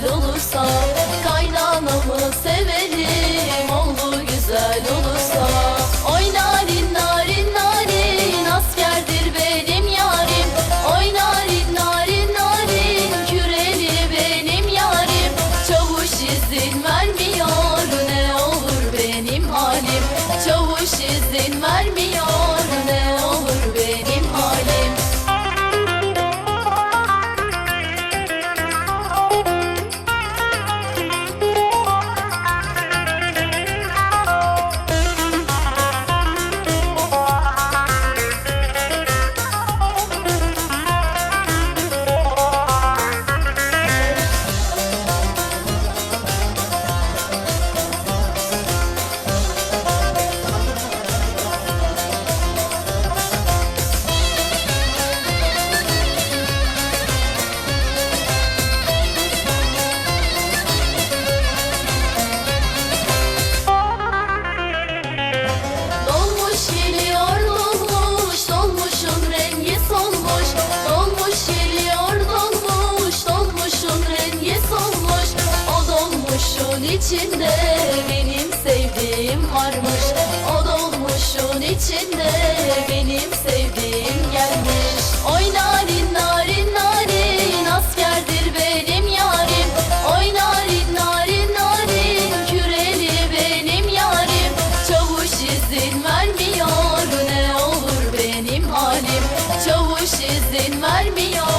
güzel olursa Kaynanamı severim. İçinde Benim sevdiğim varmış. O dolmuşun içinde Benim sevdiğim gelmiş. Oy narin narin narin Askerdir benim yarim. Oy narin narin narin Küreli benim yarim. Çavuş izin vermiyor ne olur benim halim. Çavuş izin vermiyor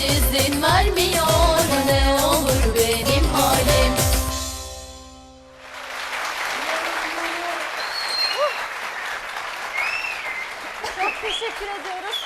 izin vermiyor ne olur benim halim. Çok teşekkür ediyoruz.